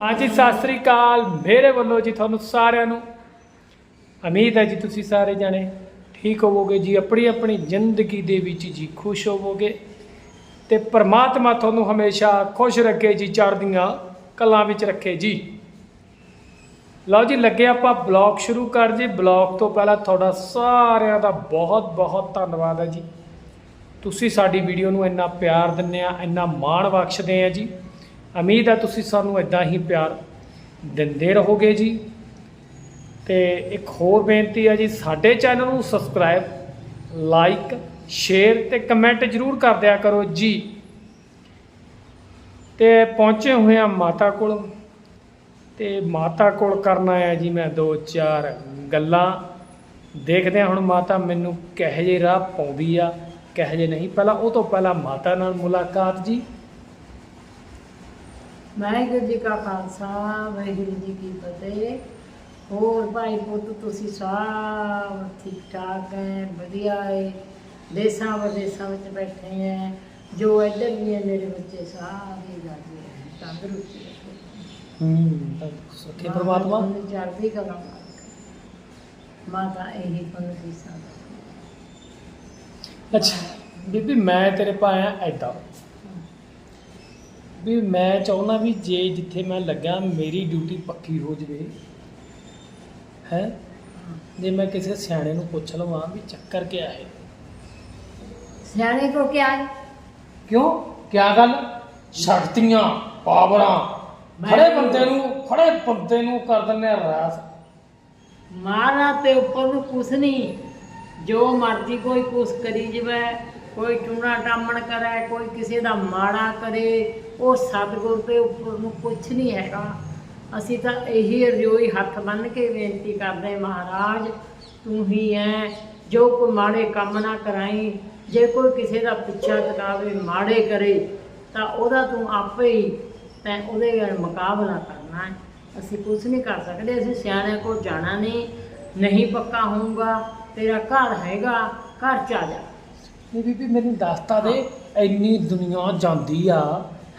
ਹਾਂਜੀ, ਸਤਿ ਸ੍ਰੀ ਅਕਾਲ। ਮੇਰੇ ਵੱਲੋਂ ਜੀ ਤੁਹਾਨੂੰ ਸਾਰਿਆਂ ਨੂੰ ਉਮੀਦ ਹੈ ਜੀ ਤੁਸੀਂ ਸਾਰੇ ਜਾਣੇ ਠੀਕ ਹੋਵੋਗੇ ਜੀ, ਆਪਣੀ ਆਪਣੀ ਜ਼ਿੰਦਗੀ ਦੇ ਵਿੱਚ ਜੀ ਖੁਸ਼ ਹੋਵੋਗੇ ਤੇ ਪ੍ਰਮਾਤਮਾ ਤੁਹਾਨੂੰ ਹਮੇਸ਼ਾ ਖੁਸ਼ ਰੱਖੇ ਜੀ ਚੜ੍ਹਦੀਆਂ ਕਲਾਂ ਵਿੱਚ ਰੱਖੇ ਜੀ। ਲਓ ਜੀ, ਲੱਗੇ ਆਪਾਂ ਬਲੌਗ ਸ਼ੁਰੂ ਕਰ ਜੀ। ਬਲੌਗ ਤੋਂ ਪਹਿਲਾਂ ਤੁਹਾਡਾ ਸਾਰਿਆਂ ਦਾ ਬਹੁਤ ਬਹੁਤ ਧੰਨਵਾਦ ਹੈ ਜੀ। ਤੁਸੀਂ ਸਾਡੀ ਵੀਡੀਓ ਨੂੰ ਇੰਨਾ ਪਿਆਰ ਦਿੰਦੇ ਆ, ਇੰਨਾ ਮਾਣ ਬਖਸ਼ਦੇ ਆ ਜੀ। ਉਮੀਦ ਹੈ ਤੁਸੀਂ ਸਾਨੂੰ ਇਦਾਂ ਹੀ ਪਿਆਰ ਦਿੰਦੇ ਰਹੋਗੇ ਜੀ। ਤੇ ਇੱਕ ਹੋਰ ਬੇਨਤੀ ਹੈ ਜੀ, ਸਾਡੇ ਚੈਨਲ ਨੂੰ ਸਬਸਕ੍ਰਾਈਬ ਲਾਈਕ ਸ਼ੇਅਰ ਤੇ ਕਮੈਂਟ ਜਰੂਰ ਕਰ ਦਿਆ ਕਰੋ ਜੀ। ਤੇ ਪਹੁੰਚੇ ਹੋਏ ਆ ਮਾਤਾ ਕੋਲ। ਤੇ ਮਾਤਾ ਕੋਲ ਕਰਨਾ ਆਇਆ ਜੀ ਮੈਂ ਦੋ ਚਾਰ ਗੱਲਾਂ। ਦੇਖਦੇ ਹਾਂ ਹੁਣ ਮਾਤਾ ਮੈਨੂੰ ਕਿਹੋ ਜਿਹੇ ਰਾਹ ਪਾਉਂਦੀ ਆ, ਕਿਹੋ ਜਿਹੇ ਨਹੀਂ। ਪਹਿਲਾਂ ਉਹ ਤੋਂ ਪਹਿਲਾਂ ਮਾਤਾ ਨਾਲ ਮੁਲਾਕਾਤ ਜੀ। ਵਾਹਿਗੁਰੂ ਜੀ ਕਾ ਖਾਲਸਾ ਵਾਹਿਗੁਰੂ ਜੀ ਕੀ ਫਤਿਹ। ਹੋਰ ਭਾਈ ਪੁੱਤ ਤੁਸੀਂ ਸਭ ਠੀਕ ਠਾਕ ਹੈ ਵਧੀਆ ਹੈ ਦੇਸਾਂ ਵਿਦੇਸਾਂ ਵਿੱਚ ਬੈਠੇ ਹੈ ਜੋ ਇੱਧਰ ਵੀ ਹੈ ਮੇਰੇ ਬੱਚੇ ਸਾਰੇ ਰਾਜੀ ਹੈ ਤੰਦਰੁਸਤੀ ਹੈ ਹੂੰ ਸੁਖੀ ਪ੍ਰਮਾਤਮਾ ਚੜ੍ਹਦੀ ਕਲਾ ਮਾਤਾ ਇਹੀ ਤੁਹਾਨੂੰ ਦੀ ਸਾਦਾ ਅੱਛਾ ਬੀਬੀ ਮੈਂ ਤੇਰੇ ਪਾਇਆ ਐਦਾਂ ਵੀ ਮੈਂ ਚਾਹੁੰਦਾ ਵੀ ਜੇ ਜਿੱਥੇ ਮੈਂ ਲੱਗਾ ਮੇਰੀ ਡਿਊਟੀ ਪੱਕੀ ਹੋ ਜਵੇ। ਹੈ? ਜੇ ਮੈਂ ਕਿਸੇ ਸਿਆਣੇ ਨੂੰ ਪੁੱਛ ਲਵਾਂ ਵੀ ਚੱਕਰ ਕੀ ਹੈ? ਸਿਆਣੇ ਕੋ ਕਿਆ ਹੈ? ਕਿਉਂ? ਕਿਆ ਗੱਲ? ਸ਼ਕਤੀਆਂ ਪਾਵਰਾਂ। ਖੜੇ ਬੰਦੇ ਨੂੰ ਖੜੇ ਬੰਦੇ ਨੂੰ ਕਰ ਦਿੰਦੇ ਆ ਰਾਸ। ਮਾਰਾ ਤੇ ਉੱਪਰ ਨੂੰ ਕੁਛ ਨਹੀਂ। ਜੋ ਮਰਜ਼ੀ ਕੋਈ ਕੁਛ ਕਰੀ ਜਵੇ ਕੋਈ ਟੂਣਾ ਟਾਮਣ ਕਰੇ, ਕੋਈ ਕਿਸੇ ਦਾ ਮਾੜਾ ਕਰੇ, ਉਹ ਸਤਿਗੁਰ ਦੇ ਉੱਪਰ ਨੂੰ ਕੁਛ ਨਹੀਂ ਹੈਗਾ। ਅਸੀਂ ਤਾਂ ਇਹੀ ਰਜੋਈ ਹੱਥ ਬੰਨ ਕੇ ਬੇਨਤੀ ਕਰਦੇ ਮਹਾਰਾਜ, ਤੂੰ ਹੀ ਹੈ ਜੋ ਕੋਈ ਮਾੜੇ ਕੰਮ ਨਾ ਕਰਾਈ, ਜੇ ਕੋਈ ਕਿਸੇ ਦਾ ਪਿੱਛਾ ਟਕਾਵੇ ਮਾੜੇ ਕਰੇ, ਤਾਂ ਉਹਦਾ ਤੂੰ ਆਪੇ ਹੀ ਤੈਂ ਉਹਦੇ ਨਾਲ ਮੁਕਾਬਲਾ ਕਰਨਾ ਹੈ। ਅਸੀਂ ਕੁਝ ਨਹੀਂ ਕਰ ਸਕਦੇ, ਅਸੀਂ ਸਿਆਣਿਆਂ ਕੋਲ ਜਾਣਾ ਨਹੀਂ ਨਹੀਂ ਪੱਕਾ ਹੋਊਗਾ, ਤੇਰਾ ਘਰ ਹੈਗਾ, ਘਰ ਚ ਆ ਜਾ। ਨਹੀਂ ਬੀਬੀ ਮੈਨੂੰ ਦੱਸਤਾ ਦੇ ਇੰਨੀ ਦੁਨੀਆ ਜਾਂਦੀ ਆ।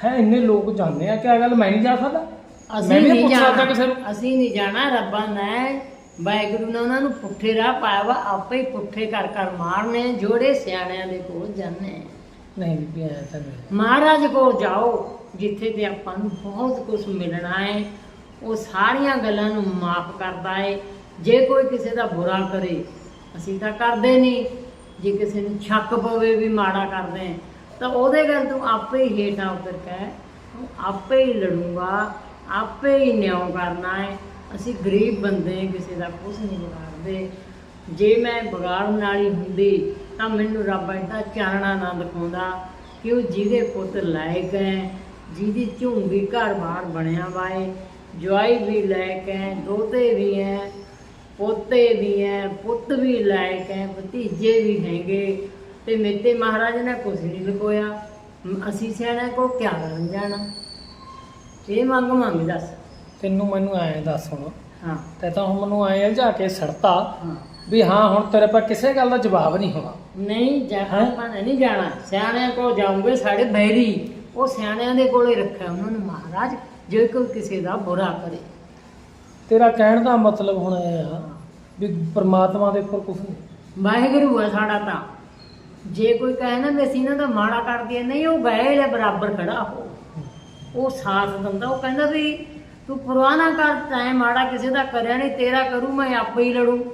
ਹੈ ਇੰਨੇ ਲੋਕ ਜਾਂਦੇ ਆ ਕਿਆ ਗੱਲ ਮੈਂ ਨਹੀਂ ਜਾ ਸਕਦਾ? ਮੈਂ ਅਸੀਂ ਵੀ ਨਹੀਂ ਪੁੱਛ ਸਕਦਾ ਕਿਸੇ ਨੂੰ। ਅਸੀਂ ਨਹੀਂ ਜਾਣਾ ਰੱਬਾਂ ਨੇ ਵਾਹਿਗੁਰੂ ਨੇ ਉਹਨਾਂ ਨੂੰ ਪੁੱਠੇ ਰਾਹ ਪਾਇਆ ਵਾ ਆਪੇ ਹੀ ਪੁੱਠੇ ਕਰ ਕਰ ਮਾਰਨੇ ਜੋੜੇ ਸਿਆਣਿਆਂ ਦੇ ਕੋਲ ਜਾਣੇ ਨਹੀਂ ਬੀਬੀ ਆਇਆ ਤਾਂ ਨਹੀਂ। ਮਹਾਰਾਜ ਕੋਲ ਜਾਓ ਜਿੱਥੇ ਤੇ ਆਪਾਂ ਨੂੰ ਬਹੁਤ ਕੁਝ ਮਿਲਣਾ ਹੈ ਉਹ ਸਾਰੀਆਂ ਗੱਲਾਂ ਨੂੰ ਮਾਫ ਕਰਦਾ ਹੈ ਜੇ ਕੋਈ ਕਿਸੇ ਦਾ ਬੁਰਾ ਕਰੇ ਅਸੀਂ ਤਾਂ ਕਰਦੇ ਨਹੀਂ। ਜੇ ਕਿਸੇ ਨੂੰ ਸ਼ੱਕ ਪਵੇ ਵੀ ਮਾੜਾ ਕਰਦੇ ਤਾਂ ਉਹਦੇ ਗੱਲ ਤੂੰ ਆਪੇ ਹੀ ਹੇਠਾਂ ਉਤਰ ਕੇ ਤੂੰ ਆਪੇ ਹੀ ਲੜੂਗਾ, ਆਪੇ ਹੀ ਨਿਆਂ ਕਰਨਾ ਹੈ ਅਸੀਂ ਗਰੀਬ ਬੰਦੇ ਕਿਸੇ ਦਾ ਕੁਝ ਨਹੀਂ ਵਿਗਾੜਦੇ। ਜੇ ਮੈਂ ਵਿਗਾੜਨ ਵਾਲੀ ਹੁੰਦੀ, ਤਾਂ ਮੈਨੂੰ ਰੱਬ ਐਡਾ ਚਾਨਣਾ ਨਾ ਦਿਖਾਉਂਦਾ ਕਿ ਉਹ ਜਿਹਦੇ ਪੁੱਤ ਲਾਇਕ ਹੈ ਜਿਹਦੀ ਝੁੰਗੀ ਘਰ-ਬਾਰ ਬਣਿਆ ਵਾਏ ਜਵਾਈ ਵੀ ਲਾਇਕ ਹੈ ਦੋਤੇ ਵੀ ਹੈ ਪੋਤੇ ਵੀ ਹੈ ਪੁੱਤ ਵੀ ਲਾਇਕ ਹੈ ਭਤੀਜੇ ਵੀ ਹੈਗੇ। ਤੇ ਮੇਤੇ ਮਹਾਰਾਜ ਨੇ ਕੁਝ ਨਹੀਂ ਲਕੋਇਆ। ਅਸੀਂ ਸਿਆਣਾ ਕੋ ਕਿਆ ਕਰਨ ਜਾਣਾ? ਇਹ ਮੰਗ ਮੰਗ ਦੱਸ। ਤੈਨੂੰ ਮੈਨੂੰ ਐਂ ਦੱਸ ਹੁਣ। ਹਾਂ। ਤੇ ਤਾਂ ਹੁਣ ਮੈਨੂੰ ਐਂ ਜਾ ਕੇ ਸੜਤਾ ਹਾਂ। ਵੀ ਹਾਂ ਹੁਣ ਤੇਰੇ ਪਾ ਕਿਸੇ ਗੱਲ ਦਾ ਜਵਾਬ ਨਹੀਂ ਹੋਣਾ। ਨਹੀਂ ਜਾ ਹੈਂ? ਆਪਾਂ ਨੇ ਨਹੀਂ ਜਾਣਾ। ਸਿਆਣਿਆਂ ਕੋਲ ਜਾਉਂਗੇ ਸਾਡੇ ਬੈਰੀ। ਉਹ ਸਿਆਣਿਆਂ ਦੇ ਕੋਲੇ ਰੱਖਿਆ ਉਹਨਾਂ ਨੂੰ ਮਹਾਰਾਜ ਜੇ ਕੋਈ ਕਿਸੇ ਦਾ ਬੁਰਾ ਕਰੇ। ਤੇਰਾ ਕਹਿਣ ਦਾ ਮਤਲਬ ਹੁਣ ਇਹ ਆ ਵੀ ਪ੍ਰਮਾਤਮਾ ਦੇ ਉੱਪਰ ਕੁਝ ਨਹੀਂ। ਵਾਹਿਗੁਰੂ ਹੈ ਸਾਡਾ ਤਾਂ। ਜੇ ਕੋਈ ਕਹੇ ਨਾ ਵੀ ਅਸੀਂ ਇਹਨਾਂ ਦਾ ਮਾੜਾ ਕਰਦੇ ਨਹੀਂ ਉਹ ਬੈਲ ਹੈ ਬਰਾਬਰ ਖੜਾ ਹੋ। ਉਹ ਸਾਥ ਦਿੰਦਾ ਉਹ ਕਹਿੰਦਾ ਵੀ ਤੂੰ ਪਰਵਾਹ ਨਾ ਕਰ ਤੈਂ ਮਾੜਾ ਕਿਸੇ ਦਾ ਕਰਿਆ ਨਹੀਂ ਤੇਰਾ ਕਰੂ ਮੈਂ ਆਪੇ ਹੀ ਲੜੂ।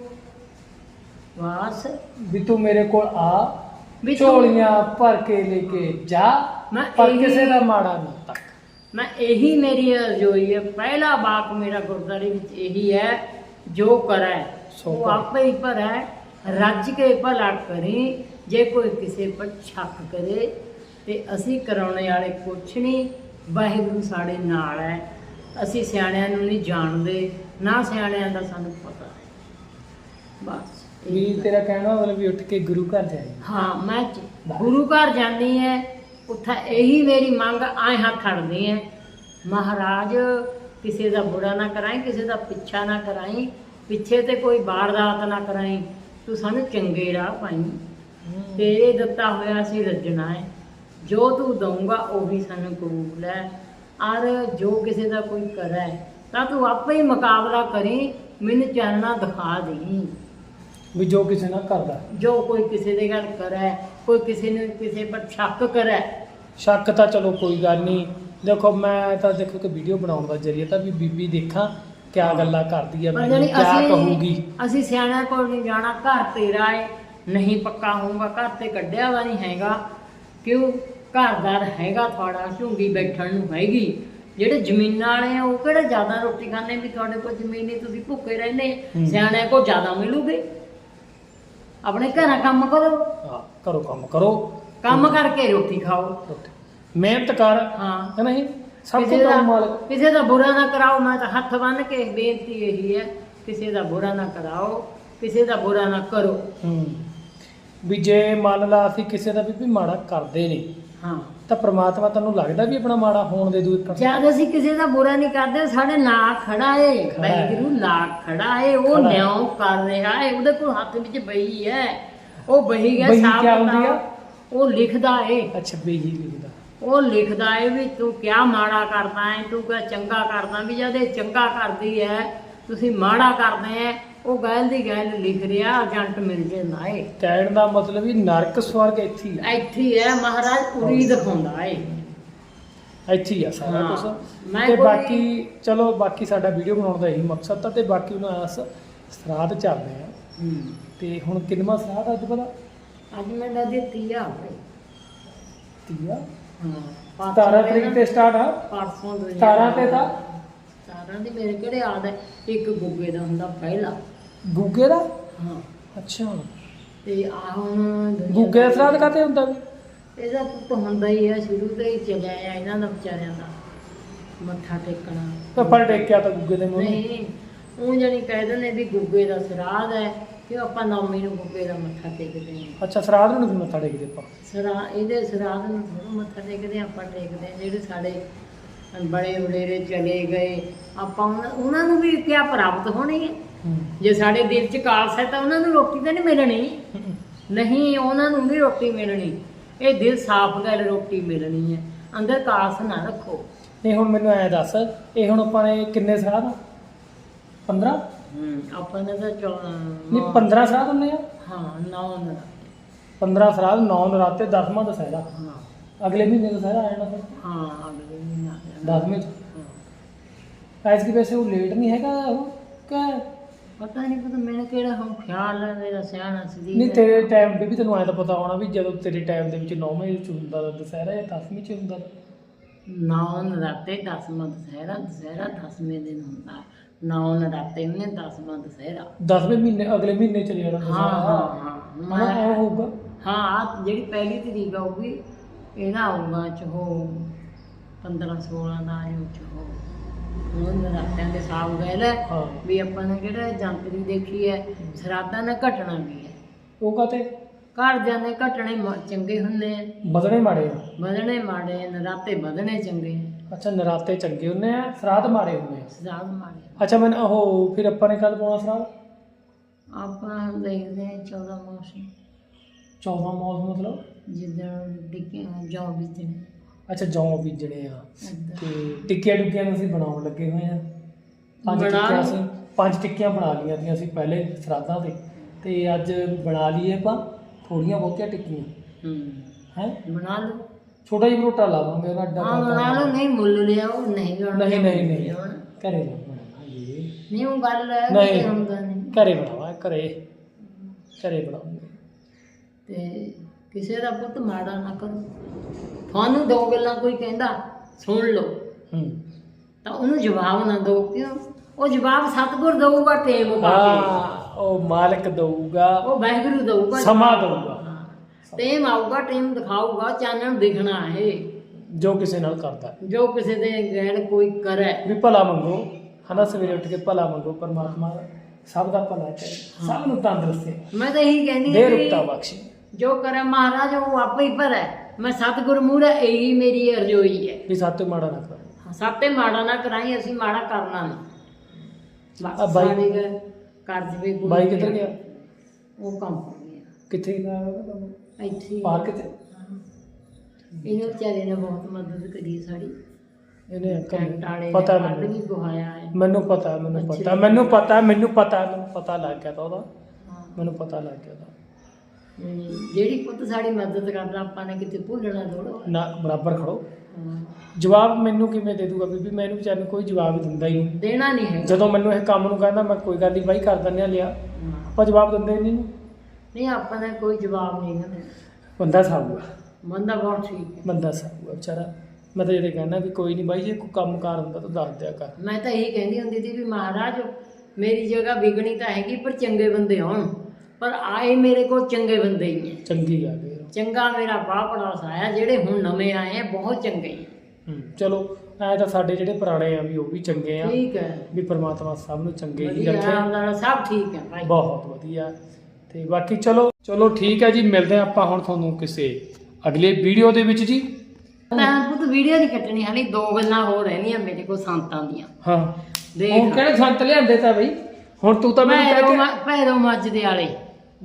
ਬਸ। ਵੀ ਤੂੰ ਮੇਰੇ ਕੋਲ ਆ ਵੀ ਤੂੰ- ਝੋਲੀਆਂ ਭਰ ਕੇ ਲੈ ਕੇ ਜਾ ਮੈਂ ਪਰ ਇਹੀ- ਕਿਸੇ ਦਾ ਮਾੜਾ ਨਾ ਤੱਕ ਮੈਂ ਇਹੀ ਮੇਰੀ ਅਰਜ਼ੋਈ ਹੈ ਪਹਿਲਾ ਬਾਕ ਮੇਰਾ ਗੁਰਦਾਰੇ ਵਿੱਚ ਇਹੀ ਹੈ ਜੋ ਕਰੈ ਸੋ। ਆਪੇ ਹੀ ਭਰੈ ਰੱਜ ਕੇ ਭਲਾ ਕਰੀ ਜੇ ਕੋਈ ਕਿਸੇ ਪਰ ਸ਼ੱਕ ਕਰੇ ਤੇ ਅਸੀਂ ਕਰਾਉਣੇ ਵਾਲੇ ਕੁਛ ਨਹੀਂ ਵਾਹਿਗੁਰੂ ਸਾਡੇ ਨਾਲ ਹੈ ਅਸੀਂ ਸਿਆਣਿਆਂ ਨੂੰ ਨਹੀਂ ਜਾਣਦੇ ਨਾ ਸਿਆਣਿਆਂ ਦਾ ਸਾਨੂੰ ਪਤਾ ਹੈ ਬਸ ਵੀ। ਤੇਰਾ ਕਹਿਣ ਮਤਲਬ ਵੀ ਉੱਠ ਕੇ ਗੁਰੂ ਘਰ ਜਾਏ ਹਾਂ ਮੈਂ ਗੁਰੂ ਘਰ ਜਾਂਦੀ ਹੈ ਉੱਥੇ ਇਹੀ ਮੇਰੀ ਮੰਗ ਆਏ ਹੱਥ ਖੜਦੀ ਹੈ ਮਹਾਰਾਜ ਕਿਸੇ ਦਾ ਬੁਰਾ ਨਾ ਕਰਾਈ ਕਿਸੇ ਦਾ ਪਿੱਛਾ ਨਾ ਕਰਾਈ ਪਿੱਛੇ ਤੇ ਕੋਈ ਬਾਰਦਾਤ ਨਾ ਕਰਾਈ ਤੂੰ ਸਾਨੂੰ ਚੰਗੇ ਰਾਹ ਪਾਈ। ਤੇਰੇ ਦਿੱਤਾ ਹੋਇਆ ਸੀ ਰੱਜਣਾ ਹੈ ਜੋ ਤੂੰ ਦਊਂਗਾ ਉਹ ਵੀ ਸਾਨੂੰ ਕਬੂਲ ਹੈ ਔਰ ਜੋ ਕਿਸੇ ਦਾ ਕੋਈ ਕਰੇ ਤਾਂ ਤੂੰ ਆਪੇ ਹੀ ਮੁਕਾਬਲਾ ਕਰੀ ਮੈਨੂੰ ਚਾਨਣਾ ਦਿਖਾ ਦੇਈ। ਵੀ ਜੋ ਕਿਸੇ ਨਾਲ ਕਰਦਾ। ਜੋ ਕੋਈ ਕਿਸੇ ਦੇ ਗੱਲ ਕਰੇ ਕੋਈ ਕਿਸੇ ਨੂੰ ਕਿਸੇ ਪਰ ਸ਼ੱਕ ਕਰੇ। ਸ਼ੱਕ ਤਾਂ ਚਲੋ ਕੋਈ ਗੱਲ ਨਹੀਂ। ਦੇਖੋ ਮੈਂ ਤਾਂ ਦੇਖੋ ਕਿ ਵੀਡੀਓ ਬਣਾਉਣ ਦਾ ਜਰੀਆ ਤਾਂ ਵੀ ਬੀਬੀ ਦੇਖਾਂ ਕਿਆ ਗੱਲਾਂ ਕਰਦੀ ਆ ਪਰ ਮੈਨੂੰ ਕਿਆ ਕਹੂਗੀ। ਅਸੀਂ ਅਸੀਂ ਸਿਆਣਿਆਂ ਕੋਲ ਨਹੀਂ ਜਾਣਾ ਘਰ ਤੇਰਾ ਏ। ਨਹੀਂ ਪੱਕਾ ਹੋਊਗਾ ਘਰ ਤੇ ਕੱਢਿਆ ਵਾ ਨਹੀਂ ਹੈਗਾ। ਕਿਉਂ? ਘਰਦਾਰ ਹੈਗਾ ਤੁਹਾਡਾ ਝੁੰਗੀ ਬੈਠਣ ਨੂੰ ਹੈਗੀ। ਜਿਹੜੇ ਜ਼ਮੀਨਾਂ ਵਾਲੇ ਆ ਉਹ ਕਿਹੜਾ ਜ਼ਿਆਦਾ ਰੋਟੀ ਖਾਂਦੇ ਵੀ ਤੁਹਾਡੇ ਕੋਲ ਜ਼ਮੀਨ ਨਹੀਂ ਤੁਸੀਂ ਭੁੱਖੇ ਰਹਿੰਦੇ। ਹੂੰ। ਸਿਆਣਿਆਂ ਕੋਲ ਜ਼ਿਆਦਾ ਮਿਲੂਗੇ। ਆਪਣੇ ਘਰਾਂ ਕੰਮ ਕਰੋ। ਹਾਂ ਕਰੋ ਕੰਮ ਕਰੋ। ਕੰਮ ਕਰਕੇ ਰੋਟੀ ਖਾਓ। ਮਿਹਨਤ ਕਰ ਹਾਂ। ਨਹੀਂ ਸਭ ਕਿਸੇ ਤੋਂ ਦਾ ਮਾਲਕ ਕਿਸੇ ਦਾ ਬੁਰਾ ਨਾ ਕਰਾਓ ਮੈਂ ਤਾਂ ਹੱਥ ਬੰਨ ਕੇ ਬੇਨਤੀ ਇਹੀ ਹੈ ਕਿਸੇ ਦਾ ਬੁਰਾ ਨਾ ਕਰਾਓ ਕਿਸੇ ਦਾ ਬੁਰਾ ਨਾ ਕਰੋ। ਹੂੰ। ਵੀ ਜੇ ਮੰਨ ਲਾ ਅਸੀਂ ਕਿਸੇ ਦਾ ਵੀ ਵੀ ਮਾੜਾ ਕਰਦੇ ਨੇ ਹਾਂ ਤਾਂ ਪ੍ਰਮਾਤਮਾ ਤੁਹਾਨੂੰ ਲੱਗਦਾ ਵੀ ਆਪਣਾ ਮਾੜਾ ਹੋਣ ਦੇ ਦੂਰ ਕਰ ਜਦ ਅਸੀਂ ਕਿਸੇ ਦਾ ਬੁਰਾ ਨਹੀਂ ਕਰਦੇ ਸਾਡੇ ਨਾਲ ਖੜਾ ਏ ਖੜਾ ਹੈ। ਨਾਲ ਖੜਾ ਏ ਉਹ ਖੜਾ ਹੈ। ਨਿਉ ਕਰ ਰਿਹਾ ਏ ਉਹਦੇ ਕੋਲ ਹੱਥ ਵਿੱਚ ਬਹੀ ਹੈ ਉਹ ਬਹੀ ਹੈ ਬਹੀ ਸਾਫ਼ ਕਿਆ ਹੁੰਦੀ ਆ? ਕਿਤਾਬ। ਉਹ ਲਿਖਦਾ ਏ ਅੱਛਾ ਬੇਹੀ ਲਿਖਦਾ ਉਹ ਲਿਖਦਾ ਏ ਵੀ ਤੂੰ ਕਿਆ ਮਾੜਾ ਕਰਦਾ ਏ ਤੂੰ ਕਿਆ ਚੰਗਾ ਕਰਦਾ ਵੀ ਜਦ ਇਹ ਚੰਗਾ ਕਰਦੀ ਹੈ ਤੁਸੀਂ ਮਾੜਾ ਕਰਦੇ ਐ ਉਹ ਗੱਲ ਦੀ ਗੱਲ ਲਿਖ ਰਿਹਾ ਏਜੰਟ ਮਿਲ ਜਾਂਦਾ ਏ ਕਹਿਣ ਦਾ ਮਤਲਬ ਵੀ ਨਰਕ ਸਵਰਗ ਇੱਥੇ ਹੀ ਆ। ਇੱਥੇ ਹੀ ਹੈ ਮਹਾਰਾਜ ਉਰੀ ਦਿਖਾਉਂਦਾ ਏ। ਇੱਥੇ ਹੀ ਆ ਸਾਰਾ ਹਾਂ। ਕੁਝ ਮੈਂ ਤੇ ਕੋਈ- ਬਾਕੀ ਚਲੋ ਬਾਕੀ ਸਾਡਾ ਵੀਡੀਓ ਬਣਾਉਣ ਦਾ ਇਹੀ ਮਕਸਦ ਤਾਂ ਤੇ ਬਾਕੀ ਉਹਨਾਂ ਆਸ ਸਰਾਧ ਚੱਲਦੇ ਆ। ਤੇ ਹੁਣ ਕਿੰਨਵਾਂ ਸਰਾਧ ਅੱਜ ਪਤਾ ਅੱਜ ਮੈਂ ਦਾ ਦਿੱਤੀ ਆ ਭਾਈ ਤੀਆ? ਹਾਂ 17 ਤਰੀਕ ਤੇ ਸਟਾਰਟ ਆ। ਪਰਸੋਂ ਤੋਂ 17 ਤੇ ਤਾਂ? 17 ਦੀ ਮੇਰੇ ਕਿਹੜੇ ਆਦ ਹੈ? ਇੱਕ ਗੁੱਗੇ ਦਾ ਹੁੰਦਾ ਪਹਿਲਾ। ਗੁੱਗੇ ਦਾ? ਹਾਂ। ਅੱਛਾ। ਤੇ ਆ ਹੁਣ ਦੁਨੀਆ ਗੁੱਗੇ ਦਾ ਸਰਾਧ ਕਾਤੇ ਹੁੰਦਾ ਵੀ? ਇਹਦਾ ਪੁੱਤ ਹੁੰਦਾ ਹੀ ਹੈ ਸ਼ੁਰੂ ਤੋਂ ਹੀ ਚੱਲਿਆ ਆ ਇਹਨਾਂ ਦਾ ਵਿਚਾਰਿਆਂ ਦਾ। ਮੱਥਾ ਟੇਕਣਾ। ਪੱਪੜ ਟੇਕਿਆ ਤਾਂ ਗੁੱਗੇ ਦੇ ਮੂੰਹ। ਨੂੰ। ਨਹੀਂ ਉਹ ਜਾਨੀ ਕਹਿ ਦਿੰਦੇ ਵੀ ਗੁੱਗੇ ਦਾ ਸਰਾਧ ਹੈ ਕਿ ਆਪਾਂ ਨੌਮੀ ਨੂੰ ਗੁੱਗੇ ਦਾ ਮੱਥਾ ਟੇਕਦੇ ਹਾਂ। ਅੱਛਾ ਸਰਾਧ ਨੂੰ ਨਹੀਂ ਮੱਥਾ ਟੇਕਦੇ ਆਪਾਂ। ਸਰਾ ਇਹਦੇ ਸਰਾਧ ਨੂੰ ਥੋੜ੍ਹਾ ਮੱਥਾ ਟੇਕਦੇ ਹਾਂ, ਆਪਾਂ ਟੇਕਦੇ ਹਾਂ ਜਿਹੜੇ ਸਾਡੇ ਬੜੇ ਵਡੇਰੇ ਚਲੇ ਗਏ ਆਪਾਂ ਉਹਨਾਂ- ਉਹਨਾਂ ਨੂੰ ਵੀ ਕਿਆ ਪ੍ਰਾਪਤ ਹੋਣੀ ਹੂੰ? ਜੇ ਸਾਡੇ ਦਿਲ 'ਚ ਕਾਲਸ ਹੈ ਤਾਂ ਉਹਨਾਂ ਨੂੰ ਰੋਟੀ ਤਾਂ ਨਹੀਂ ਮਿਲਣੀ। ਨਹੀਂ ਉਹਨਾਂ ਨੂੰ ਨਹੀਂ ਰੋਟੀ ਮਿਲਣੀ। ਇਹ ਦਿਲ ਸਾਫ਼ ਗੱਲ ਰੋਟੀ ਮਿਲਣੀ ਹੈ। ਅੰਦਰ ਕਾਲਸ ਨਾ ਰੱਖੋ। ਨਹੀਂ ਹੁਣ ਮੈਨੂੰ ਐ ਦੱਸ ਇਹ ਹੁਣ ਆਪਾਂ ਨੇ ਕਿੰਨੇ ਸਰਾਧ 15 ਆਪਾਂ ਨੇ ਤਾਂ ਨਹੀਂ ਚੌ 15 ਸਰਾਧ ਹੁੰਦੇ ਆ। ਹਾਂ ਨੌ ਨਾ 15 ਸਰਾਧ 9 ਨਰਾਤੇ 10ਵਾਂ ਦਸਹਿਰਾ। ਹਾਂ। ਅਗਲੇ ਮਹੀਨੇ ਦਸਹਿਰਾ ਆ ਜਾਣਾ ਫਿਰ। ਹਾਂ ਅਗਲੇ ਮਹੀਨੇ ਆ ਜਾਣਾ। 10ਵੇਂ ਚ। ਹਾਂ। ਐਸ ਕੀ ਵੈਸੇ ਉਹ ਲੇਟ ਨਹੀਂ ਹੈਗਾ ਉਹ ਕਿ ਪਤਾ ਨਹੀਂ ਪਤਾ ਮੈਨੂੰ ਕਿਹੜਾ ਹੁਣ ਖਿਆਲ ਹੈ ਮੇਰਾ ਸਿਆਣਾ ਸਦੀ ਨਹੀਂ ਤੇਰੇ ਟਾਈਮ ਵੀ ਤੈਨੂੰ ਐਂ ਤਾਂ ਪਤਾ ਹੋਣਾ ਵੀ ਜਦੋਂ ਤੇਰੇ ਟਾਈਮ ਦੇ ਵਿੱਚ 9ਵੇਂ ਚ ਹੁੰਦਾ ਤਾ ਦਸਹਿਰਾ ਜਾਂ 10ਵੀਂ ਚ ਹੁੰਦਾ। ਨੌ ਨਰਾਤੇ ਦਸਵਾਂ ਦੁਸਹਿਰਾ ਦੁਸਹਿਰਾ ਦਸਵੇਂ ਦਿਨ ਹੁੰਦਾ। ਨੌ ਨਰਾਤੇ ਉਹਨੇ ਦਸਵਾਂ ਦੁਸਹਿਰਾ। 10ਵੇਂ ਮਹੀਨੇ ਅਗਲੇ ਮਹੀਨੇ ਚਲੇ ਜਾਣਾ ਹਾਂ ਹਾਂ ਹਾਂ ਹਾਂ। ਮੈਂ ਐ ਹੋਊਗਾ। ਹਾਂ ਆਹ ਜਿਹੜੀ ਪਹਿਲੀ ਤਰੀਕ ਆਊਗੀ ਇਹਦਾ ਆਊਗਾ ਚਹੋ 15 16 ਦਾ ਆਜੂ ਚਹੋ ਉਹ ਨਰਾਤਿਆਂ ਦੇ ਸਾਲ ਗਏ ਲੈ ਹਾਂ। ਵੀ ਆਪਾਂ ਨੇ ਕਿਹੜਾ ਜੰਤਰੀ ਦੇਖੀ ਹੈ ਸਰਾਤਾਂ ਨੇ ਘਟਣਾ ਵੀ ਹੈ? ਉਹ ਕਾਤੇ ਘਰ ਜਾਂਦੇ ਘਟਣੇ ਮ- ਚੰਗੇ ਹੁੰਦੇ ਆ। ਬਦਲੇ ਮਾੜੇ ਆ। ਵਧਣੇ ਮਾੜੇ ਆ, ਨਰਾਤੇ ਵਧਣੇ ਚੰਗੇ ਆ। ਅੱਛਾ ਨਰਾਤੇ ਚੰਗੇ ਹੁੰਦੇ ਆ ਸਰਾਧ ਮਾੜੇ ਹੁੰਦੇ ਆ। ਸਰਾਧ ਮਾੜੇ ਅੱਛਾ ਮੈਂ ਉਹ ਫਿਰ ਆਪਾਂ ਨੇ ਕਦ ਪਾਉਣਾ ਸਰਾਧ? ਆਪਾਂ ਦੇਖਦੇ ਹਾਂ 14 ਮੌਸਮ। 14 ਮੌਸ ਮਤਲਬ? ਜਿੱਦਣ ਡਿੱਗੇ ਜੌ ਬੀਜਣੇ ਅੱਛਾ ਜੌਂ ਬੀਜਣੇ ਆ। ਤੇ ਟਿੱਕੀਆਂ ਟੁੱਕੀਆਂ ਨੂੰ ਅਸੀਂ ਬਣਾਉਣ ਲੱਗੇ ਹੋਏ ਆ। ਪੰਜ ਬਣਾ ਟਿੱਕੀਆਂ। ਅਸੀਂ ਪੰਜ ਟਿੱਕੀਆਂ ਬਣਾ ਲਈਆਂ ਸੀ ਅਸੀਂ ਪਹਿਲੇ ਸਰਾਧਾਂ ਤੇ। ਤੇ ਅੱਜ ਬਣਾ ਲਈਏ ਆਪਾਂ ਥੋੜੀਆਂ ਬਹੁਤੀਆਂ ਟਿੱਕੀਆਂ। ਹੂੰ। ਹੈ? ਬਣਾ ਲਓ। ਛੋਟਾ ਜਿਹਾ ਰੋਟਾ ਲਾਵਾਂਗੇ ਉਹਦਾ ਅੱਡਾ ਹਾਂ ਬਣਾ ਲਓ ਨਹੀਂ ਮੁੱਲ ਲਿਆਓ ਨਹੀਂ ਲਿਆਉਣਾ ਨਹੀਂ ਨਹੀਂ ਨਹੀਂ। ਘਰੇ ਨਾ ਬਣਾਵਾਂਗੇ ਨਹੀਂ ਉਹ ਗੱਲ ਹੈ ਨਹੀਂ। ਕਿ ਹੁੰਦਾ ਨਹੀਂ। ਘਰੇ ਬਣਾਵਾਂਗੇ ਘਰੇ। ਘਰੇ ਬਣਾਵਾਂਗੇ। ਤੇ ਕਿਸੇ ਦਾ ਪੁੱਤ ਮਾੜਾ ਨਾ ਕਰੋ। ਤੁਹਾਨੂੰ ਦੋ ਗੱਲਾਂ ਕੋਈ ਕਹਿੰਦਾ ਸੁਣ ਲਓ। ਹੂੰ। ਤਾਂ ਉਹਨੂੰ ਜਵਾਬ ਨਾ ਦਿਓ ਕਿਉਂ? ਉਹ ਜਵਾਬ ਸਤਿਗੁਰ ਦਊਗਾ ਟੇਮ ਪਾ ਕੇ। ਹਾਂ ਉਹ ਮਾਲਕ ਦਊਗਾ। ਉਹ ਵਾਹਿਗੁਰੂ ਦਊਗਾ। ਸਮਾਂ। ਦਊਗਾ। ਟੇਮ ਆਊਗਾ ਟੇਮ ਦਿਖਾਊਗਾ ਚਾਨਣ ਦਿਖਣਾ ਹੈ ਜੋ ਕਿਸੇ ਨਾਲ ਕਰਦਾ। ਜੋ ਕਿਸੇ ਦੇ ਗੈਰ ਕੋਈ ਕਰੇ। ਵੀ ਭਲਾ ਮੰਗੋ। ਹਨਾ ਸਵੇਰੇ ਉੱਠ ਕੇ ਭਲਾ ਮੰਗੋ ਪਰਮਾਤਮਾ ਸਭ ਦਾ ਭਲਾ ਕਰੇ। ਸਭ ਨੂੰ ਤੰਦਰੁਸਤੀ ਮੈਂ ਤਾਂ ਇਹੀ ਕਹਿੰਦੀ ਹਾਂ ਵੀ ਰੁਕਤਾ ਬਖਸ਼ੇ। ਜੋ ਕਰੇ ਮਹਾਰਾਜ ਉਹ ਆਪੇ ਹੀ ਭਰੇ। ਮੈਂ ਸਤਿਗੁਰ ਮੂਹਰੇ ਇਹੀ ਮੇਰੀ ਅਰਜ਼ੋਈ ਹੈ। ਵੀ ਸਾਤੇ ਮਾੜਾ ਨਾ ਕਰੋ। ਸਾਤੇ ਮਾੜਾ ਨਾ ਕਰਾਈ ਅਸੀਂ ਮਾੜਾ ਕਰਨਾ ਨਹੀਂ। ਆ ਬਾਈ- ਘਰ ਕਰਜ਼ ਵੀ ਬਾਈ ਕਿੱਧਰ ਗਿਆ? ਉਹ ਕੰਮ ਕਰ ਗਿਆ ਕਿੱਥੇ ਗਿਆ ਉਹਦਾ? ਇੱਥੇ ਹੀ। ਪਾਰਕ ਤੇ? ਹਾਂ। ਇਹਨੇ ਵਿਚਾਰੇ ਨੇ ਬਹੁਤ ਮਦਦ ਕਰੀ ਸਾਡੀ। ਇਹਨੇ ਵਾਲੇ ਨੂੰ ਪਤਾ ਮੈਨੂੰ। ਵੀ ਗਵਾਇਆ ਹੈ। ਮੈਨੂੰ ਪਤਾ ਮੈਨੂੰ ਅੱਛਾ ਪਤਾ। ਮੈਨੂੰ ਪਤਾ ਮੈਨੂੰ ਪਤਾ ਮੈਨੂੰ ਪਤਾ ਲੱਗ ਗਿਆ ਤਾਂ ਉਹਦਾ। ਹਾਂ। ਮੈਨੂੰ ਪਤਾ ਲੱਗ ਗਿਆ ਤਾਂ। ਜਿਹੜੀ ਪੁੱਤ ਸਾਡੀ ਮਦਦ ਕਰਦਾ ਆਪਾਂ ਨੇ ਕਿਤੇ ਭੁੱਲਣਾ ਥੋੜੋ ਨਾ ਬਰਾਬਰ ਖੜੋ। ਜਵਾਬ ਮੈਨੂੰ ਕਿਵੇਂ ਦੇ ਦੂਗਾ ਬੀਬੀ? ਮੈਨੂੰ ਵਿਚਾਰ ਨੂੰ ਕੋਈ ਜਵਾਬ ਹੀ ਦਿੰਦਾ ਹੀ ਨਹੀਂ। ਦੇਣਾ ਨਹੀਂ ਹੈ ਜਦੋਂ ਮੈਨੂੰ ਇਹ ਕੰਮ ਨੂੰ ਕਹਿੰਦਾ ਮੈਂ ਕੋਈ ਗੱਲ ਨਹੀਂ ਬਾਈ ਕਰ ਦਿੰਦੇ ਆ ਲਿਆ। ਆਪਾਂ ਜਵਾਬ ਦਿੰਦੇ ਨਹੀਂ। ਨਹੀਂ ਆਪਾਂ ਨੇ ਕੋਈ ਜਵਾਬ ਨਹੀਂ ਦੇਣਾ ਬੰਦਾ ਸਾਊਗਾ ਬੰਦਾ ਬਹੁਤ ਠੀਕ ਹੈ। ਬੰਦਾ ਸਾਊਗਾ ਵਿਚਾਰਾ। ਮੈਂ ਤਾਂ ਜਿਹੜੇ ਕਹਿੰਦਾ ਵੀ ਕੋਈ ਨਹੀਂ ਬਾਈ ਜੇ ਕੋਈ ਕੰਮ ਕਾਰ ਹੁੰਦਾ ਤਾਂ ਦੱਸ ਦਿਆ ਕਰ। ਮੈਂ ਤਾਂ ਇਹੀ ਕਹਿੰਦੀ ਹੁੰਦੀ ਸੀ ਵੀ ਮਹਾਰਾਜ ਮੇਰੀ ਜਗ੍ਹਾ ਵਿਗਣੀ ਤਾਂ ਹੈਗੀ ਪਰ ਚੰਗੇ ਬੰਦੇ ਹੋਣ ਪਰ ਆਏ ਮੇਰੇ ਕੋਲ ਚੰਗੇ ਬੰਦੇ ਹੀ ਹੈ। ਚੰਗੀ ਗੱਲ ਹੈ। ਚੰਗਾ ਮੇਰਾ ਬਾਹ ਪੜੋਸ ਆਇਆ ਜਿਹੜੇ ਹੁਣ ਨਵੇਂ ਆਏ ਆ ਬਹੁਤ ਚੰਗੇ ਹੈ। ਹੂੰ ਚਲੋ ਐ ਤਾਂ ਸਾਡੇ ਜਿਹੜੇ ਪੁਰਾਣੇ ਆ ਵੀ ਉਹ ਵੀ ਚੰਗੇ ਆ। ਠੀਕ ਹੈ। ਵੀ ਪ੍ਰਮਾਤਮਾ ਸਭ ਨੂੰ ਚੰਗੇ ਹੀ ਵਧੀਆ ਰੱਖੇ। ਨਾਲ ਸਭ ਠੀਕ ਹੈ ਭਾਈ। ਬਹੁਤ ਵਧੀਆ। ਤੇ ਬਾਕੀ ਚਲੋ ਚਲੋ ਠੀਕ ਹੈ ਜੀ ਮਿਲਦੇ ਹਾਂ ਆਪਾਂ ਹੁਣ ਤੁਹਾਨੂੰ ਕਿਸੇ ਅਗਲੇ ਵੀਡੀਓ ਦੇ ਵਿੱਚ ਜੀ। ਤਾਂ ਪੁੱਤ ਵੀਡੀਓ ਨਹੀਂ ਕੱਟਣੀ ਹਾਲੇ ਦੋ ਗੱਲਾਂ ਹੋਰ ਰਹਿੰਦੀਆਂ ਮੇਰੇ ਕੋਲ ਸੰਤਾਂ ਦੀਆਂ। ਹਾਂ। ਹੁਣ ਦੇਖ ਕਿਹੜੇ ਸੰਤ ਲਿਆਂਦੇ ਤਾਂ ਬਈ? ਹੁਣ ਤੂੰ ਤਾਂ ਮੈਨੂੰ ਕਹਿ ਭੈਰੋ ਮੱਝ ਦੇ ਵਾਲੇ।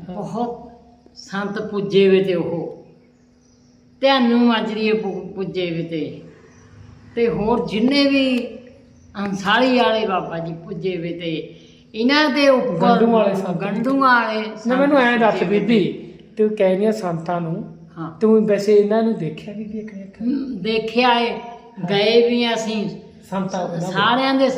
ਬਹੁਤ ਸੰਤ ਪੁੱਜੇ ਵੇ ਤੇ ਉਹ। ਧਿਆਨੂ ਮਾਜਰੀਏ ਪੁੱਜੇ ਵੇ ਤੇ। ਤੇ ਹੋਰ ਜਿੰਨੇ ਵੀ ਅੰਸਾਲੀ ਵਾਲੇ ਬਾਬਾ ਜੀ ਪੁੱਜੇ ਵੇ ਤੇ ਇਹਨਾਂ ਦੇ ਉੱਪਰ ਗੰਡੂ ਵਾਲੇ ਸੰਤ। ਗੰਡੂ ਵਾਲੇ ਨਾ ਸੰਤ ਮੈਨੂੰ ਐਂ ਦੱਸ ਬੀਬੀ ਤੇ। ਤੂੰ ਕਹਿੰਦੀ ਸੰਤਾਂ ਨੂੰ ਹਾਂ। ਤੂੰ ਵੈਸੇ ਇਹਨਾਂ ਨੂੰ ਦੇਖਿਆ ਵੀ ਹਮ, ਦੇਖਿਆ ਏ। ਗਏ ਵੀ ਅਸੀਂ। ਸੰਤਾਂ ਸਾਰਿਆਂ ਦੇ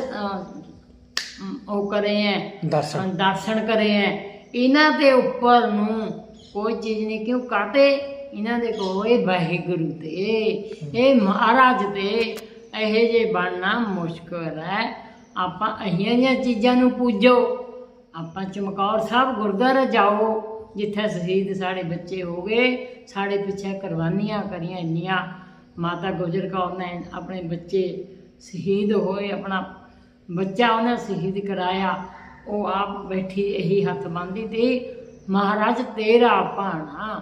ਉਹ ਕਰੇ ਐ। ਦਰਸ਼ਨ। ਦਰਸ਼ਨ ਕਰੇ ਐ। ਇਹਨਾਂ ਦੇ ਉੱਪਰ ਨੂੰ ਕੋਈ ਚੀਜ਼ ਨਹੀਂ, ਕਿਉਂ ਕਾਟੇ ਇਹਨਾਂ ਦੇ ਕੋਲ ਇਹ ਵਾਹਿਗੁਰੂ ਤੇ ਇਹ ਮਹਾਰਾਜ ਤੇ, ਇਹੋ ਜੇ ਬਣਨਾ ਮੁਸ਼ਕਲ ਹੈ। ਆਪਾਂ ਅਹੀਆਂ ਜਿਹੀਆਂ ਚੀਜ਼ਾਂ ਨੂੰ ਪੂਜੋ। ਆਪਾਂ ਚਮਕੌਰ ਸਾਹਿਬ ਗੁਰਦੁਆਰਾ ਜਾਓ, ਜਿੱਥੇ ਸ਼ਹੀਦ ਸਾਡੇ ਬੱਚੇ ਹੋ ਗਏ, ਸਾਡੇ ਪਿੱਛੇ ਕੁਰਬਾਨੀਆਂ ਕਰੀਆਂ ਇੰਨੀਆਂ। ਮਾਤਾ ਗੁਜਰ ਕੌਰ ਨੇ ਆਪਣੇ ਬੱਚੇ ਸ਼ਹੀਦ ਹੋਏ, ਆਪਣਾ ਬੱਚਾ ਉਹਨੇ ਸ਼ਹੀਦ ਕਰਾਇਆ। ਉਹ ਆਪ ਬੈਠੀ ਇਹੀ ਹੱਥ ਬੰਨ੍ਹਦੀ ਤੇ ਮਹਾਰਾਜ ਤੇਰਾ ਭਾਣਾ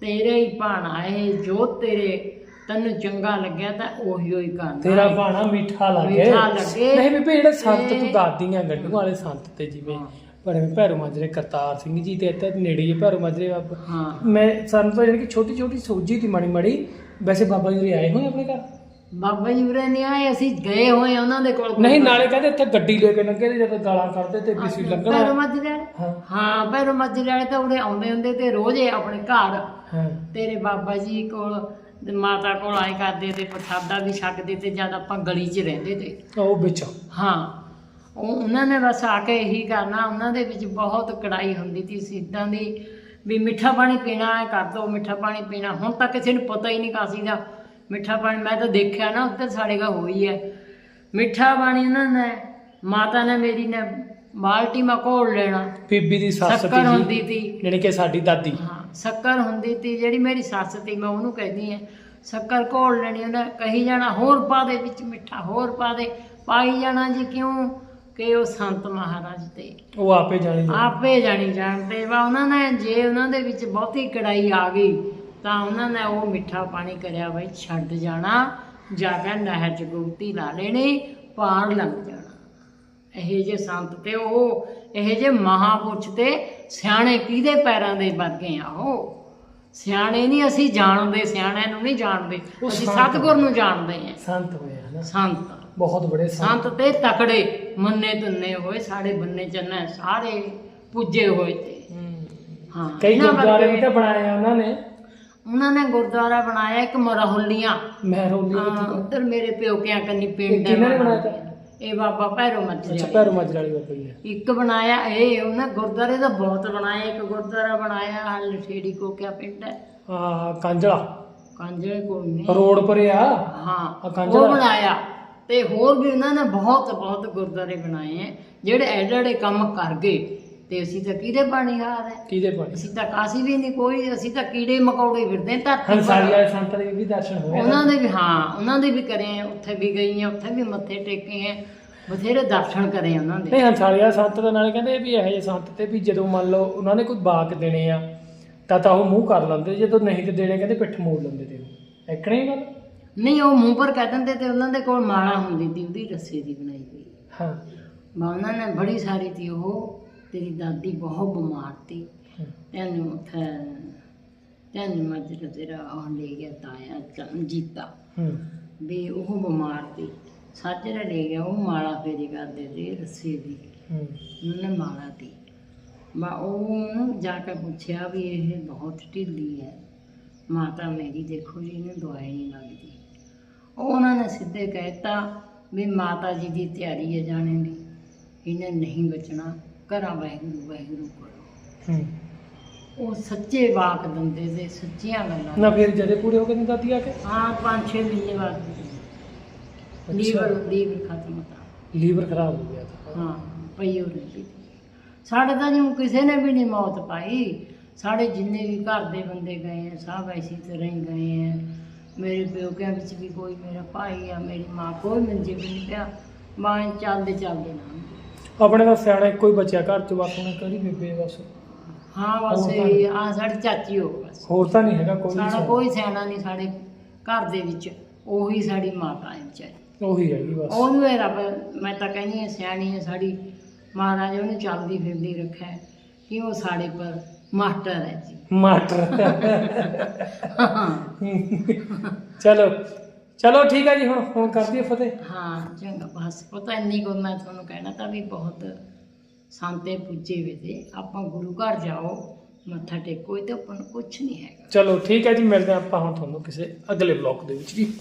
ਤੇਰੇ ਹੀ ਭਾਣਾ ਹੈ ਜੋ ਤੇਰੇ ਤੈਨੂੰ ਚੰਗਾ ਲੱਗਿਆ ਤਾਂ ਉਹੀ ਹੋਈ ਕਰਨਾ ਤੇਰਾ ਬਾਣਾ ਮਿੱਠਾ ਲੱਗੇ। ਮਿੱਠਾ ਲੱਗੇ। ਨਹੀਂ ਬੀਬੀ ਜਿਹੜੇ ਸੰਤ ਤੇ- ਦੱਸਦੀਆਂ ਗੱਡੂ ਵਾਲੇ ਸੰਤ ਤੇ ਜਿਵੇਂ ਹਾਂ। ਬੜੇ ਭੈਰੋ ਮਾਜਰੇ ਕਰਤਾਰ ਸਿੰਘ ਜੀ ਤੇ ਇੱਥੇ ਨੇੜੇ ਹੀ ਭੈਰੋ ਮਾਜਰੇ ਬਾਬਾ। ਹਾਂ। ਮੈਂ ਸਾਨੂੰ ਤਾਂ ਜਿਹੜੀ ਕਿ ਛੋਟੀ ਛੋਟੀ ਸੋਝੀ ਦੀ ਮਾੜੀ ਮਾੜੀ ਵੈਸੇ ਬਾਬਾ ਜੀ ਆਏ ਹੋਏ ਆਪਣੇ ਘਰ? ਬਾਬਾ ਜੀ ਉਰੇ ਨਹੀਂ ਆਏ ਅਸੀਂ ਗਏ ਹੋਏ ਉਹਨਾਂ ਦੇ ਕੋਲ ਨਹੀਂ ਨਾਲੇ ਕਹਿੰਦੇ ਇੱਥੇ ਗੱਡੀ ਲੈ ਕੇ ਲੰਘੇ ਤੇ ਜਦੋਂ ਗਾਲਾਂ ਕੱਢਦੇ ਤੇ ਵੀ ਭੈਰੋ ਲੰਘਣਾ। ਮਾਜਰੇ ਵਾਲੇ? ਹਾਂ। ਹਾਂ ਮਾਜਰੇ ਵਾਲੇ ਤਾਂ ਉਰੇ ਆਉਂਦੇ ਹੁੰਦੇ ਤੇ ਰੋਜ਼ ਆਪਣੇ ਘਰ। ਹਾਂ। ਤੇਰੇ ਬਾਬਾ ਜੀ ਕੋਲ ਤੇ ਮਾਤਾ ਕੋਲ ਆਏ ਕਰਦੇ ਤੇ ਪ੍ਰਸਾਦਾ ਵੀ ਛਕਦੇ ਤੇ ਜਦ ਆਪਾਂ ਗਲੀ 'ਚ ਰਹਿੰਦੇ ਤੇ। ਉਹ ਵਿੱਚ ਹਾਂ ਉਹ ਉਹਨਾਂ ਨੇ ਬਸ ਆ ਕੇ ਇਹੀ ਕਰਨਾ ਉਹਨਾਂ ਦੇ ਵਿੱਚ ਬਹੁਤ ਕੜਾਈ ਹੁੰਦੀ ਸੀ ਸਿੱਧਾਂ ਦੀ ਵੀ ਮਿੱਠਾ ਪਾਣੀ ਪੀਣਾ ਹੈ ਕਰ ਦੋ ਮਿੱਠਾ ਪਾਣੀ ਪੀਣਾ। ਹੁਣ ਤਾਂ ਕਿਸੇ ਨੂੰ ਪਤਾ ਹੀ ਨਹੀਂ ਕਾਸੀ ਦਾ। ਮਿੱਠਾ ਪਾਣੀ ਮੈਂ ਤਾਂ ਦੇਖਿਆ ਨਾ ਉੱਧਰ ਸਾਡੇ ਘਰ ਹੋਈ ਹੈ। ਮਿੱਠਾ ਪਾਣੀ ਉਹਨਾਂ ਨੇ ਮਾਤਾ ਨੇ ਮੇਰੀ ਨੇ ਬਾਲਟੀ ਮਾ ਘੋਲ ਲੈਣਾ। ਬੀਬੀ ਦੀ ਸੱਸ ਸ਼ੱਕਰ ਤੀ ਹੁੰਦੀ ਸੀ ਜਿਹੜੀ ਕਿ ਸਾਡੀ ਦਾਦੀ। ਹਾਂ ਸ਼ੱਕਰ ਹੁੰਦੀ ਤੀ ਜਿਹੜੀ ਮੇਰੀ ਸੱਸ ਤੀ ਮੈਂ ਉਹਨੂੰ ਕਹਿੰਦੀ ਆ ਸ਼ੱਕਰ ਘੋਲ ਲੈਣੀ ਉਹਨੇ ਕਹੀ ਜਾਣਾ ਹੋਰ ਪਾ ਦੇ ਵਿੱਚ ਮਿੱਠਾ ਹੋਰ ਪਾ ਦੇ। ਪਾਈ ਜਾਣਾ ਜੀ ਕਿਉਂ? ਕਿ ਉਹ ਸੰਤ ਮਹਾਰਾਜ ਤੇ। ਉਹ ਆਪੇ ਜਾਣੀ ਜਾਣੀ। ਆਪੇ ਜਾਣੀ ਜਾਣਦੇ ਵਾ ਉਹਨਾਂ ਨੇ ਜੇ ਉਹਨਾਂ ਦੇ ਵਿੱਚ ਬਹੁਤੀ ਕੜਾਈ ਆ ਗਈ ਤਾਂ ਉਹਨਾਂ ਨੇ ਉਹ ਮਿੱਠਾ ਪਾਣੀ ਕਰਿਆ ਬਈ ਛੱਡ ਜਾਣਾ ਜਾ ਕੇ ਨਹਿਰ ਚ ਗੁਪਤੀ ਲਾ ਲੈਣੀ ਪਾਰ ਲੰਘ ਜਾਣਾ। ਇਹ ਜੇ ਸੰਤ ਤੇ ਉਹ ਇਹ ਜੇ ਮਹਾਪੁਰਸ਼ ਤੇ ਸਿਆਣੇ ਕਿਹਦੇ ਪੈਰਾਂ ਦੇ ਵਰਗੇ ਆ ਉਹ? ਸਿਆਣੇ ਨਹੀਂ ਅਸੀਂ ਜਾਣਦੇ ਸਿਆਣਿਆਂ ਨੂੰ ਨਹੀਂ ਜਾਣਦੇ ਉਹ ਅਸੀਂ ਸੰਤ ਸਤਿਗੁਰ ਨੂੰ ਜਾਣਦੇ ਆ ਸੰਤ ਹੋਏ ਹਨਾ। ਸੰਤ। ਬਹੁਤ ਬੜੇ ਸੰਤ। ਤੇ ਤਕੜੇ ਮੰਨੇ ਤੁੰਨੇ ਹੋਏ ਸਾਡੇ ਬੰਨੇ ਚੰਨੇ ਸਾਰੇ ਪੁੱਜੇ ਹੋਏ ਤੇ। ਹੂੰ। ਕਈ ਗੁਰਦੁਆਰੇ ਵੀ ਤਾਂ ਬਣਾਏ ਆ ਉਹਨਾਂ ਨੇ। ਉਹਨਾਂ ਨੇ ਗੁਰਦੁਆਰਾ ਬਣਾਇਆ ਇੱਕ ਮਰਹੁਲੀਆਂ। ਮਹਿਰੋਲੀ ਹਾਂ, ਵਿੱਚ ਉੱਧਰ ਮੇਰੇ ਪਿਓਕਿਆਂ ਕੰਨੀ ਪਿੰਡ ਕਿਹਨਾਂ ਨੇ ਹੈ ਬਣਾਇਆ ਤਾ? ਇਹ ਬਾਬਾ ਭੈਰੋ ਅੱਛਾ ਮਾਜਰੇ ਵਾਲੀ ਬਾਬਾ ਜੀ ਨੇ। ਇੱਕ ਬਣਾਇਆ ਇਹ ਉਹਨਾਂ ਗੁਰਦੁਆਰੇ ਦਾ ਬਹੁਤ ਬਣਾਇਆ ਇੱਕ ਗੁਰਦੁਆਰਾ ਬਣਾਇਆ ਆਹ ਲਠੇੜੀ ਕੋ ਕਿਆ ਪਿੰਡ ਹੈ। ਆ ਕਾਂਜਲਾ। ਕਾਂਜਲੇ ਕੋਲ ਨਹੀਂ। ਰੋਡ ਪਰ ਆ? ਹਾਂ ਕਾਂਜਲਾ। ਉਹ ਬਣਾਇਆ। ਤੇ ਹੋਰ ਵੀ ਉਹਨਾਂ ਨੇ ਬਹੁਤ ਬਹੁਤ ਗੁਰਦੁਆਰੇ ਬਣਾਏ ਹੈ ਜਿਹੜੇ ਐਡੇ ਐਡੇ ਕੰਮ ਕਰ ਗਏ। ਤੇ ਅਸੀਂ ਤਾਂ ਕਿਹਦੇ ਬਾਣੀਹਾਰ ਹੈ ਕਿਹਦੇ ਪਾਣੀ। ਅਸੀਂ ਤਾਂ ਕਾਸੀ ਵੀ ਨਹੀਂ ਕੋਈ ਅਸੀਂ ਤਾਂ ਕੀੜੇ ਮਕੌੜੇ ਫਿਰਦੇ ਹਾਂ ਧਰਤੀ ਹੰਸਾਲੀ ਪਰ। ਵਾਲੇ ਸੰਤ ਦੇ ਵੀ ਦਰਸ਼ਨ ਹੋਏ। ਉਹਨਾਂ ਦੇ ਵੀ ਹਾਂ ਉਹਨਾਂ ਦੇ ਵੀ ਕਰੇ ਆ ਉੱਥੇ ਵੀ ਗਈ ਆ ਉੱਥੇ ਵੀ ਮੱਥੇ ਟੇਕੇ ਆ ਬਥੇਰੇ ਦਰਸ਼ਨ ਕਰੇ ਆ ਉਹਨਾਂ ਦੇ। ਨਹੀਂ ਹੰਸਾਲੀ ਵਾਲੇ ਸੰਤ ਦੇ ਨਾਲੇ ਕਹਿੰਦੇ ਵੀ ਇਹੋ ਜਿਹੇ ਸੰਤ ਤੇ ਵੀ ਜਦੋਂ ਮੰਨ ਲਓ ਉਹਨਾਂ ਨੇ ਕੋਈ ਬਾਕ ਦੇਣੇ ਆ ਤਾਂ ਤਾਂ ਉਹ ਮੂੰਹ ਕਰ ਲੈਂਦੇ ਜਦੋਂ ਨਹੀਂ ਤੇ ਦੇਣੇ ਕਹਿੰਦੇ ਪਿੱਠ ਮੋੜ ਲੈਂਦੇ ਤੇ। ਉਹ ਐਕਣੇ ਹੀ ਗੱਲ? ਨਹੀਂ ਉਹ ਮੂੰਹ ਪਰ ਕਹਿ ਦਿੰਦੇ ਤੇ ਉਹਨਾਂ ਦੇ ਕੋਲ ਮਾਲਾ ਹੁੰਦੀ ਸੀ ਉਹਦੀ ਰੱਸੇ ਦੀ ਬਣਾਈ ਹੋਈ। ਹਾਂ। ਮੈਂ ਉਹਨਾਂ ਨੇ ਬੜੀ ਸਾਰੀ ਤੀ ਉਹ ਤੇਰੀ ਦਾਦੀ ਬਹੁਤ ਬਿਮਾਰ ਤੀ। ਤੈਨੂੰ ਉੱਥੇ ਤੈਨੂੰ ਮੱਜਰ ਤੇਰਾ ਉਹ ਲੈ ਗਿਆ ਤਾਇਆ ਚ- ਜੀਤਾ ਵੀ ਉਹ ਬਿਮਾਰ ਸੀ ਸਾਜਰਾ ਲੈ ਗਿਆ ਉਹ ਮਾਲਾ ਫੇਰੀ ਕਰਦੇ ਸੀ ਰੱਸੀ ਦੀ। ਹੂੰ। ਉਹਨੇ ਮਾਲਾ ਦੀ ਮੈਂ ਉਹਨੂੰ ਜਾ ਕੇ ਪੁੱਛਿਆ ਵੀ ਇਹ ਬਹੁਤ ਢਿੱਲੀ ਹੈ। ਮਾਤਾ ਮੇਰੀ ਦੇਖੋ ਜੀ ਇਹਨੂੰ ਦਵਾਈ ਨਹੀਂ ਲੱਗਦੀ। ਉਹ ਉਹਨਾਂ ਨੇ ਸਿੱਧੇ ਕਹਿਤਾ ਵੀ ਮਾਤਾ ਜੀ ਦੀ ਤਿਆਰੀ ਹੈ ਜਾਣੇ ਦੀ। ਇਹਨੇ ਨਹੀਂ ਬਚਣਾ। ਘਰਾਂ ਵਾਹਿਗੁਰੂ ਵਾਹਿਗੁਰੂ ਕਰੋ ਹੂੰ। ਉਹ ਸੱਚੇ ਵਾਕ ਦਿੰਦੇ ਤੇ ਸੱਚੀਆਂ ਗੱਲਾਂ। ਨਾ ਫਿਰ ਜਦੇ ਪੂਰੇ ਹੋ ਗਏ ਨੇ ਦਾਦੀ ਆ ਕੇ? ਹਾਂ ਪੰਜ ਛੇ ਮਹੀਨੇ ਬਾਅਦ ਲੀਵਰ ਲੀਵਰ ਖਤਮ ਤਾਂ ਲੀਵਰ ਖਰਾਬ ਹੋ ਗਿਆ ਤਾਂ। ਹਾਂ ਪਈ ਹੋ ਰਹੀ ਸਾਡੇ ਤਾਂ ਜਿਉਂ ਕਿਸੇ ਨੇ ਵੀ ਨਹੀਂ ਮੌਤ ਪਾਈ। ਸਾਡੇ ਜਿੰਨੇ ਵੀ ਘਰ ਦੇ ਬੰਦੇ ਗਏ ਆ ਸਭ ਐਸੀ ਤਰ੍ਹਾਂ ਹੀ ਗਏ ਆ। ਮੇਰੇ ਪਿਓਕਿਆਂ ਵਿੱਚ ਵੀ ਕੋਈ ਮੇਰਾ ਭਾਈ ਆ ਮੇਰੀ ਮਾਂ ਕੋਈ ਮੰਜੇ ਵੀ ਨਹੀਂ ਪਿਆ। ਮਾਂ ਚੱਲਦੇ ਚੱਲਦੇ ਨਾ। ਆਪਣੇ ਦਾ ਸਿਆਣਾ ਇੱਕੋ ਹੀ ਬਚਿਆ ਘਰ ਚ ਬਸ ਉਹਨੇ ਕਿਹੜੀ ਬੇਬੇ ਬਸ। ਹਾਂ ਬਸ ਹੋਰ ਤਾਂ ਇਹ ਆ ਸਾਡੀ ਚਾਚੀ ਹੋ ਬਸ। ਹੋਰ ਤਾਂ ਨਹੀਂ ਹੈਗਾ ਕੋਈ ਸਾਡਾ ਸਿਆਣਾ। ਕੋਈ ਸਿਆਣਾ ਨਹੀਂ ਸਾਡੇ ਘਰ ਦੇ ਵਿੱਚ ਉਹੀ ਸਾਡੀ ਮਾਤਾ ਹੈ ਵਿਚਾਰੀ। ਉਹੀ ਹੈਗੀ ਬਸ। ਉਹਨੂੰ ਇਹ ਰੱਬ ਮੈਂ ਤਾਂ ਕਹਿੰਦੀ ਹਾਂ ਸਿਆਣੀ ਹੈ ਸਾਡੀ ਮਹਾਰਾਜ ਉਹਨੂੰ ਚੱਲਦੀ ਫਿਰਦੀ ਰੱਖਿਆ ਹੈ ਕਿ ਉਹ ਸਾਡੇ ਪਰ ਮਾਸਟਰ ਹੈ ਜੀ। ਮਾਟਰ ਚਲੋ ਚਲੋ ਠੀਕ ਹੈ ਜੀ ਹੁਣ ਹੁਣ ਕਰਦੀ ਹੈ ਫਤਿਹ। ਹਾਂ ਚੰਗਾ ਬਸ ਪਤਾ ਇੰਨੀ ਕੋ ਮੈਂ ਤੁਹਾਨੂੰ ਕਹਿਣਾ ਤਾਂ ਵੀ ਬਹੁਤ ਸੰਤੇ ਪੁੱਜੇ ਵੇ ਤੇ। ਆਪਾਂ ਗੁਰੂ ਘਰ ਜਾਓ ਮੱਥਾ ਟੇਕੋ ਇਹ ਤੇ ਆਪਾਂ ਨੂੰ ਕੁਝ ਨਹੀਂ ਹੈਗਾ। ਚਲੋ ਠੀਕ ਹੈ ਜੀ ਮਿਲਦੇ ਹਾਂ ਆਪਾਂ ਹੁਣ ਤੁਹਾਨੂੰ ਕਿਸੇ ਅਗਲੇ ਬਲੌਗ ਦੇ ਵਿੱਚ ਜੀ।